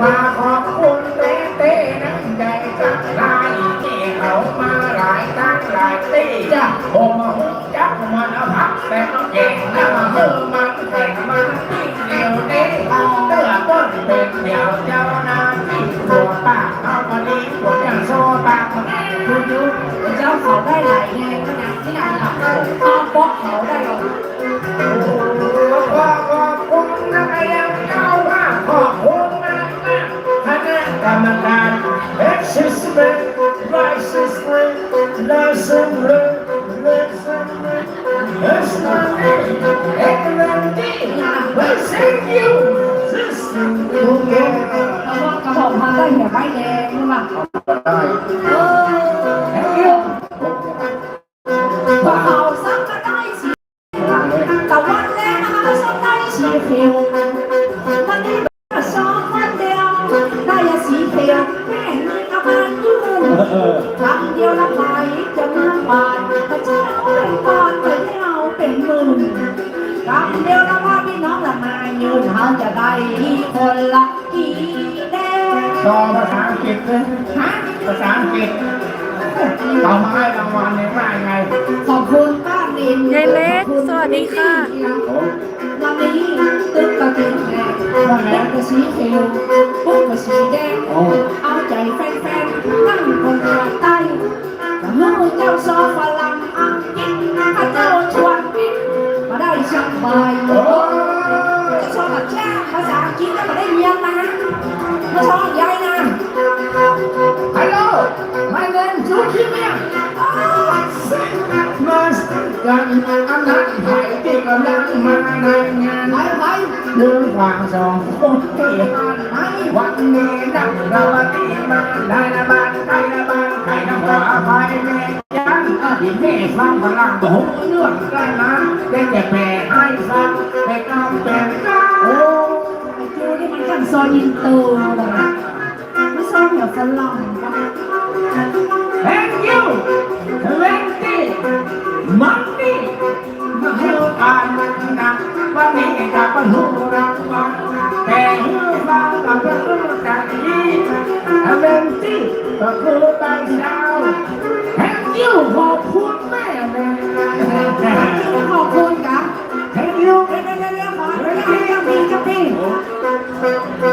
ฝาขอบคุณเต้เต้น้ำใจจากลายที่เขามาหลายตั้งหลายตีจ้ะผมมาหุบจักมันเอาผักแต่ต้องเก่งนะมาเมื่อมันแข่งมันที่เดียวนี้เอาเตื้อต้นเป็นเดียวเจ้าหน้าที่ตัวปากเอามาดีกว่าอย่างโซ่ปากคุณยุเจ้าขาได้หลายแรงขนาดที่ไหนล่ะเอาป๊อก Thank you System คุณยุเอาว่ากระบอกมาได้อย่าใบแฮะภาษาอังกฤษเอามาให้รางวัลในว่าไงขอบคุณป้าลินยายเล็กสวัสดีค่ะ วันนี้ตึ๊กกระติกแดงวันแรกก็สีเขียวปุ๊บก็สีแดง เอาใจแฟนๆนั่งคนเดียวใต้เมื่อเจ้าซอฝรั่งอังกฤษข้าเจ้าชวนกินมาได้ช่างใบโอ้ชอบแบบแช่ภาษาอังกฤษก็มาได้เรียนนะมาชอบ ไปเรื่งวางสองคนที่หันไปวันนี้นักเราตีมาได้ละบ้านใครละบ้านใครน้ำตาไปแม่ยันที่แม่ฟังพลังบอกเรื่องได้มาได้แต่แปลให้ฟังแต่กำเป็นก้าโอ้จูนี่มันกันซอยอินเตอร์เลยไม่ชอบแบบฝรั่ง Thank you 20 Monday มาให้ทานนะวันนี้กับวันหูรักวันแต่หูฟังกับเรื่องกันนี้เวนตี้ก็คือตาเช้า Thank you ขอบคุณแม่แม่ขอบคุณครับ Thank you เดี๋ยวเดี๋ยวเดี๋ยวขอเดี๋ยวเดี๋ยวพี่กับพี่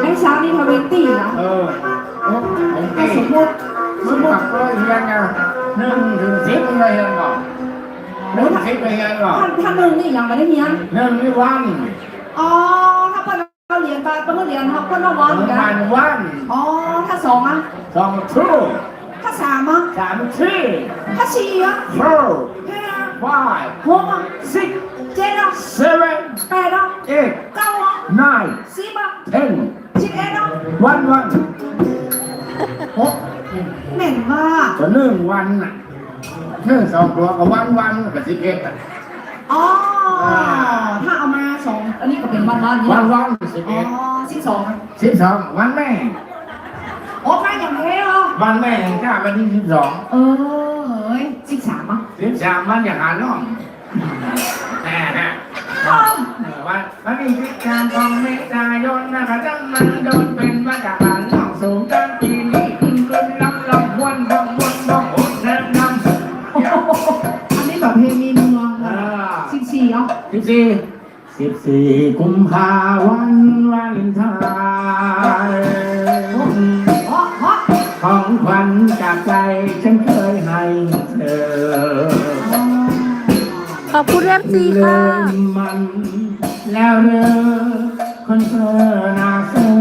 ให้เช้านี้ทเวนตี้นะเออโอ้ผมถ้าเก่สมมติสมมติก็เรียนไงหนึ่งถึงสิบเลยยังก่อ นหนึ่งสิบเลยยังก่อนท่านท่านหนึ่งนี่ยังไม่ได้เรียนหนึ่งนี่วันอ๋อถ้าเปิ้ลเราเรียนไปเปิ้ลเรียนเขาเปิ้ลละวันหนึ่งกัวันนวัน อ๋อ ถ้าสองอะสองทูถ้าสามอะสามสี่ถ้าสี่อะ four ห้า five หกอะ six เจ็ดอะ seven แปดอะ eight เก้าอะ nine สิบอะ ten สิบเอ็ดอะ one one หกเหม็นว่าก็หนึ่งวันน่ะ หนึ่งสองตัวก็วันวันกับสิบเอ็ดอะอ๋อ ถ้าเอามาสองอันนี้ก็เป็นวันวันนี้วันวันสิบอ๋อเอ็ดสิบสองอะสิบสองวันแม่ โอ้มาอย่างนี้เหรอวันแม่แห่งชาติวันที่สิบสองเออเฮ้ยสิบสามอะสิบสามวันอย่างหาน้องแต่ฮะอ้อมวันวันนี้พิการของเมษายนนะครับจังมันโดนเป็นว่าจากบ้านน้องสูงจังปีนี้ สิบสี่อะสิบสี่สิบสี่กุมภาวันวาเลนไทน์เพราะเพราะของขวัญจากใจฉันเคยให้เธอขอบคุณเอฟซีค่ะเริ่มมัน แล้วเรอคนเธอนาเธอ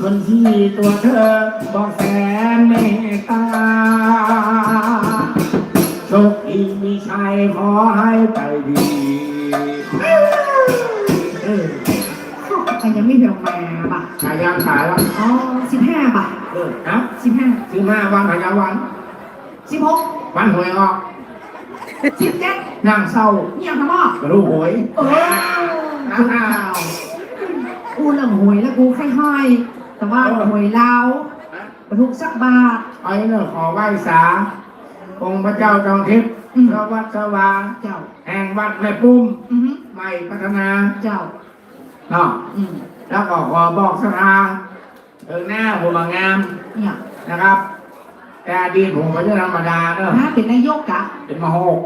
คนที่ตัวเธอบอกแสนเมตตาโชค ดีมีชัยขอให้ไปดีเออใครยังไม่เพียงมาป่ะขายยางขายแล้วอ๋อสิบห้าป่ะเออนะสิบห้าซื้อมาวันขายยาวันสิบหกวันหวยออกสิบเจ็ดนั่งเศร้านี่ยังทำอะกระดูกหวยเออกูข่าวกูเรื่องหวยแล้วกูแค่ให้แต่ว่าหวยลาวบรรทุกสักบาทไอ้เนี่ยขอไหว้สาองค์พระเจ้าจอมทิพย์อืม พระวัดสว่างเจ้า แห่งวัดแม่ปุ้มอือฮึใหม่พัฒนาเจ้าเนาะอืมแล้วก็ขอบอกสถาเเออหน้าผมมางามเนี่ยนะครับ แต่อดีตผมก็จะธรรมดาเนอะฮะเป็นนายกกะเป็นมโหก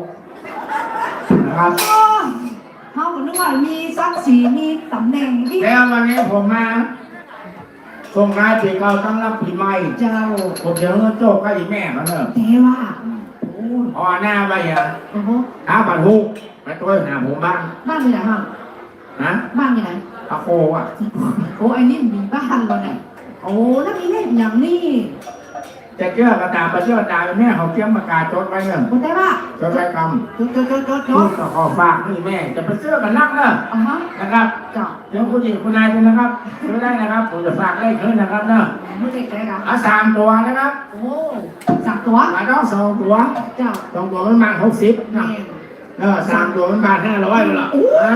นะครับโอ้ยเขาก็นึกว่ามีทรัพย์สินมีตำแหน่งที่แล้ววันนี้ผมมาส่งท้ายปีเก่าต้อนรับปีใหม่เจ้าผมจะเงินโจกกับอีแม่มันเนอะแต่ว่าโอ้ยพอหน้าไปอะโอ้โหหาบัตรฮูกมาตัวหาผมบ้างบ้านอยู่ไหนบ้างนะบ้านอยู่ไหนตะโคอะ โอ้ไอ้นี่มีบ้านเลยเนี่ยโอ้แล้วมีเลขอย่างนี้ จะเชื่อกระตามไปเชื่อตามแม่เขาเตรียมประกาศจดไว้เนอะคุณได้ป่ะจดไว้คจดจดจดจดำจพูดดกับขอฝากนี่แม่ จะไปเชื่อกันนักเนอะอ่าฮะนะครับเจ้าเดี๋ยวคุณหญิงคุณนายคุณนะครับซื้อได้นะครับผมจะฝากได้ขึ้นนะครับเนอะไม่ได้แก่กันเอาสามตัวนะครับโอ้สักตัวมาต้องสองตัวเจ้าสองตัวมันบาทหกสิบแม่นะเออสามตัวมันบาทห้าร้อยเลยล่ะอ่า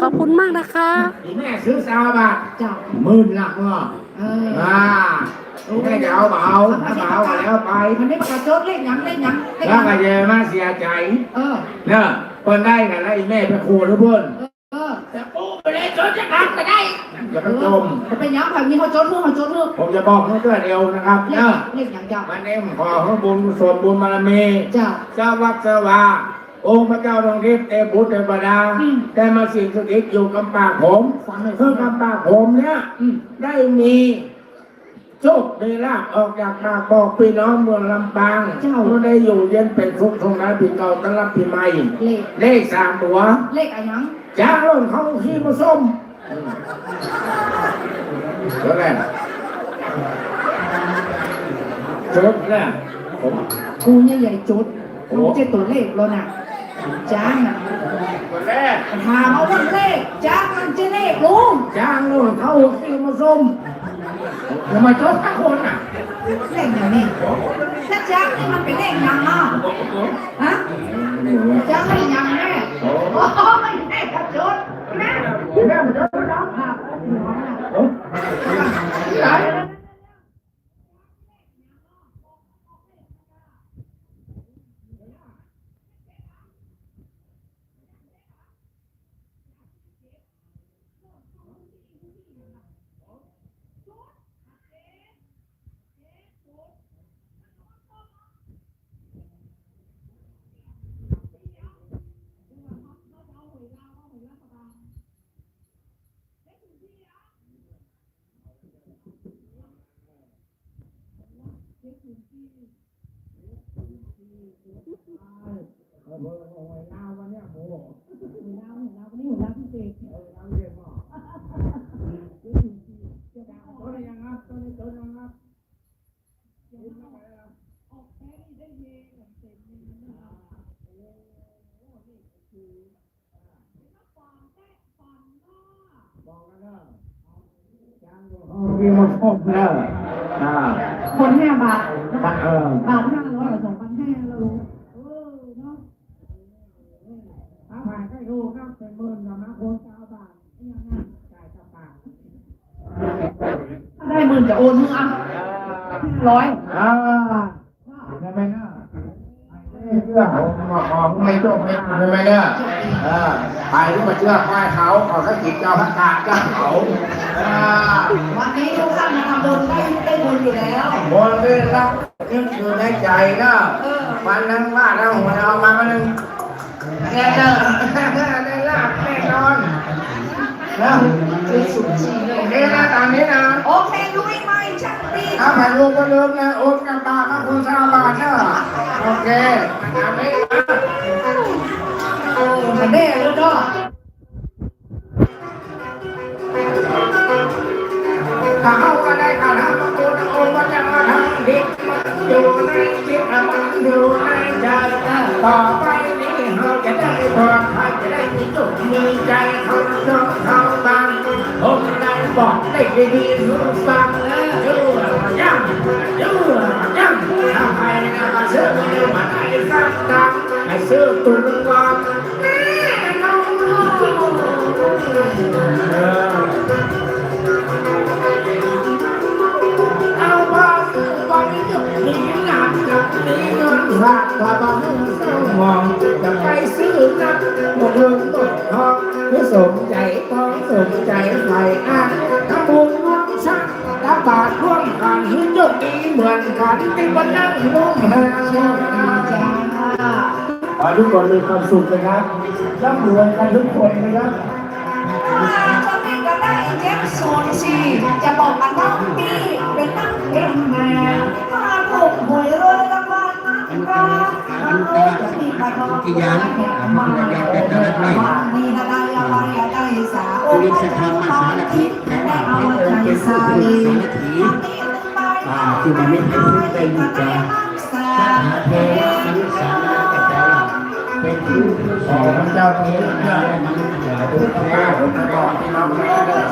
ขอบคุณมากนะคะอีแม่ซื้อสามบาทเจ้าหมื่นหลักเนาะเอออ่าแม่จะเอาเบาถ้าเบาก็แล้วไปมันไม่ประกาศจดเลขหยังเลขหยังเลขหแล้วยังก็จะมาเสียใจเออ เนอะเพิ่นได้กันแล้วอีแม่ไปขู่ทุกเพิ่นเออแต่ปูไปเลยจนจะทำก็ได้อย่าไปจมจะเป็นหยังแบบนี้เขาจดเรื่องเขาจดเรื่องผมจะบอกเพื่อนเดียวนะครับเลขเนอะเลขหยังเจ้ามันเอ็มขอข้อบุญกุศลบุญบารมี เจ้าเจ้าวัดสวา องค์พระเจ้าดวงทิพย์เทพุทธเทวดาอืมได้มาสิ่งสถิตอยู่กับปากผมฟังเลยเพื่อกับปากผมเนี่ยอืมได้มีโชคได้ลาบออกจากปากบอกพี่น้องเมืองลำปางก็ได้อยู่เย็นเป็นสุขทงนั้นปีเก่าต้อนรับปีใหม่เลขเลขสามตัวเลขอะไรหยังจ้างร่นเขาขี้มาส้มเท่าไหร่จบแล้วผมกูเนี่ยใหญ่จดมันไม่ใช่ตัวเลขแล้วนะ จ้างน่ะคนแรกถามเอาว่าเลขจ้างมันจะเลขลุงจ้างร่นเขาขี้มาส้มอย่ามาจบทุกคนอะเลขอย่างนี้ถ้าจ้างนี่มันเป็นเลขหยังเนาะฮะจ้างเลขหยังแน่โอ้ยแม่กระจดแม่แม่มาจบแล้วครับที่ไหน ขี้มาส้มแล้วอ่าคนห้าบาทเออบาทห้าร้อยสองพันห้าแล้วลุงเออเนาะ ถ้าผ่านก็ดูครับเป็นหมื่นกับนะคนเก้าบาทยังไงจ่ายกับปาก ถ้าได้หมื่นจะโอนมึงอะร้อยอ่าได้ไหมเนาะเชื่อของของไม่จบไม่ใช่ไหมเนี่ยเออไปที่มาเชื่อควายเขาเขาก็จิตเจ้าพระกาเจ้าเขาอ่าวันนี้ทุกท่านมาทำบุญได้ได้บุญอยู่แล้วบนเรื่องรักนึกอยู่ในใจเนะวันนั้นว่าเราหัวเรามาวันนึงแน่เด้อได้ลาบแน่นอนนะ เลโอเคนะตามนี้นะโอเคลุยไหมช่างตีถ้าไปลูกก็ลืมนะโอนกันบาทก็คุณสาบาทเนอะโอเคตามนี้นะมันได้แล้วก็ถ้าเขาก็ได้ข่าวทำมาคุณโอนก็จะมาทำดีมันอยู่ในจิตมันอยู่ในใจต่อไปนี้เราจะได้ปลอดภัยจะได้มีจุดมีใจเขาชอบเขา บางผมได้บอกได้ดีๆรู้ฟังแล้วดูยังดูยังทำไมนะมาซื้อมาให้ฟังดังให้ซื้อตุ้งวางแน่นอนเออเอาว่าคือวันนี้จะมีงานกับมีเงินฝากกว่าบางเศร้ามองจะไปซื้อนักหมดเงินตกทองไม่สมสมใจใครอะทำบุญน้องช่างทบาทร่วมกันโชคดีเหมือนกันที่วันนั่งร่วมหาจาขอทุกคนมีความสุขนะครับร่ำรวยกันทุกคนนะครับจะเป็นก็ได้เจ็บส่วนสีจะบอกกันน้องพี่เป็นตั้ง มีใครมากี่ยันมามีอะไรอะไรอะไรสาโอ้ยตอนคิดได้เอาใจใส่ที่มันไม่ทำเป็นใจสาเทเป็นผู้สอนเจ้าเทพเจ้าทุกข้าทุกข้าที่เราไม่ได้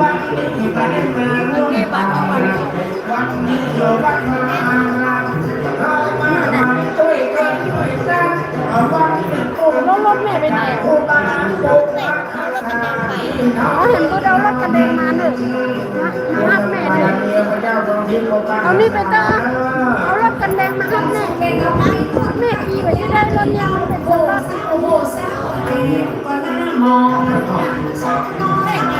วันนี้ไปมาร่วมกันวันนี้เราบังมาเข้ามาช่วยกันช่วยกันเอาวันนี้โอ้รถรถแม่ไปไหนโอ้บ้านโอ้บ้านเขาเห็นก็เดารถกระเด็นมาหนึ่งนะมาแม่หนึ่งเอานี่ไปตั้งเอารถกันเด็นมาครับแม่เป็นอะไรแม่ขี่ไปจะได้รถยาวเป็นคโอ้นละสาวโอ้สาวเอ๋ก็น่ามองสองน้อย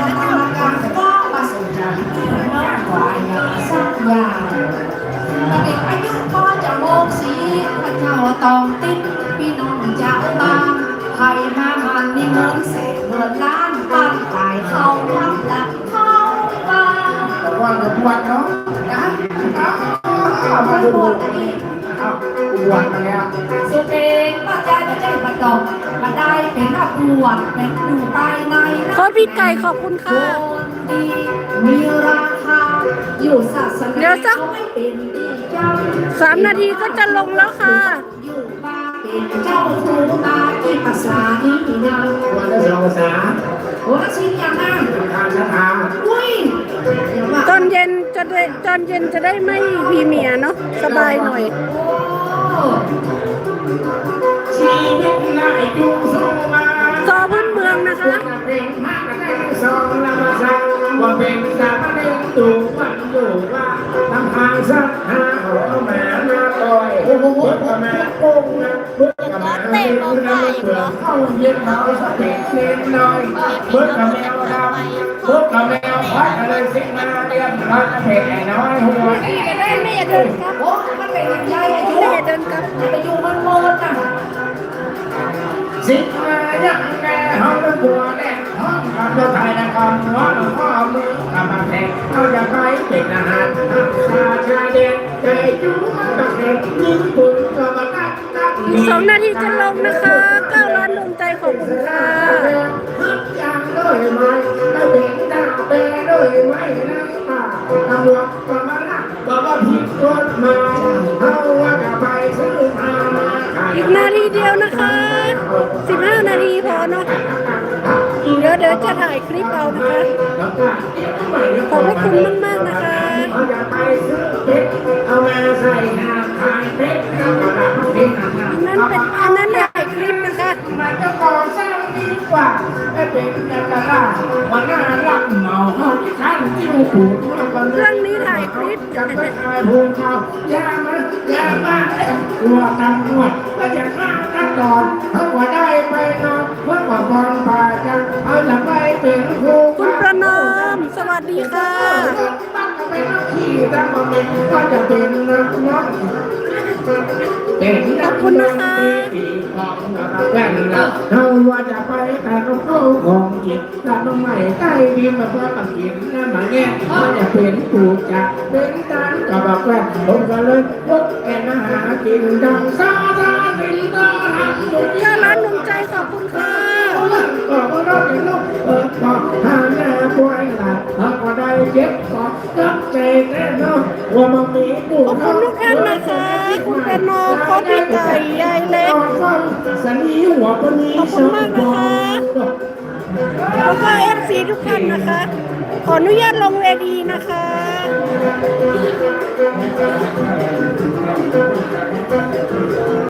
อย่างเด็กอายุพอจะโมกสีพระเจ้าต้องติดพี่น้องจะตามใครมามันมีเงินเศษเงินล้านปั้นตายเข้าวัดละเข้าบ้านว่าจะบวชเนาะนะเอามาดูเอาบวชมาแล้วสุดเองป้าใจไม่ใจบัดดอกมาได้เป็นนักบวชเป็นอยู่ภายในนะขอพี่ไก่ขอบคุณคค่ะนดีมีรา คาอยู่ศาสนาเดี๋ยวสักไม่เป็นดีเจ้าสามนาทีก็จะลงแล้วค่ะอยู่บ้านเป็นเจ้าครูบาที่ภาษานี้นะวันละสองภาษาโอ้ชิ้นอย่างนั้นทานสถาอุ้ยเดี๋ยวว่าตอนเย็นจะได้ตอนเย็นจะได้ไม่พรีเมียร์เนาะสบายหน่อยโอ้ชีวิตนายจุงสุมาซอพื้นเมืองนะคะ ดูว่าทำทางสักหาหัวแม่นาต่อยโอ้โหแม่โป่งนะเมื่อแม่เล่นน้ำเสือเข้าเย็นเราสติเล่นน้อยเมื่อกับแมวดำเมื่อกับแมวพัดอะไรสิมาเรียนพัดเพลน้อยหัวนี่ก็ได้ไม่าเดินครับมันเป็นยังไงอายุไม่เดินกลับไปอยู่มันโมดนะสิมาอย่างแกห้องบัวแดงห้อง กับรถไทยนครับหัวหลวงพ่อมือกับมาแทงเขาจะไปเป็นอาหารชาชายเด่นใจจูมันก็เด็กญี่ปุ่นก็มาตักตักสองนาทีจะลงนะคะก้าวล้านดวงใจขอบคุณค่ะหักยางด้วยไหมไม่เป็นดาวแปรด้วยไหมนะป้าตำรวจก็มาลักบอกว่าผิดกฎหมายเขาว่าจะไปซื้อมาอีกนาทีเดียวนะคะสิบห้านาทีพอเนาะ เดี๋ยวเดี๋ยวจะถ่ายคลิปเอานะคะขอบพระคุณมากๆนะคะเขาจะไปซื้อเพชรเอามาใส่หน้าขายเพชรแล้วก็รับเพชรนะครัอันนั้นเป็นอันนั้นถ่ายคลิปนะคะมันจะก่อสร้างดีกว่าไม่เป็นจักรลาวันหน้ารับเหมาเขาที่ท่านจิ้วหูแล้วก็เรื่องนี้ถ่ายคลิปจะไปขายภูเขายามันยาบ้ากลัวตำรวจก็จะฆ่ากันก่อนเขาว่าได้ไปน ค่ะตั้งก็ไม่ต้องขี่ตั้งก็เป็กนักร้องเป็นขอบคุณนะคะแว่นเราว่าจะไปแต่เราเข้าของจิตถ้าต้องไม่ใกล้ดีมาเพื่อปักกินนั่นมาแง่ว่าจะเป็นปูจะเป็นการกับบักแว่นผมก็เลยพบแอนหากินดังซาซาสินตาาก็ได้เจ็บก็กับใจแน่นอนว่ามันมีปูขอบคุณทุกท่านนะคะคุณเป็นโนโคตรไก่ยายเล็กสันนี้หัวคนนี้ขอบคุณมากนะคะแล้วก็เอฟซีทุกท่านนะคะ ขออนุญาตลงเวทีนะคะ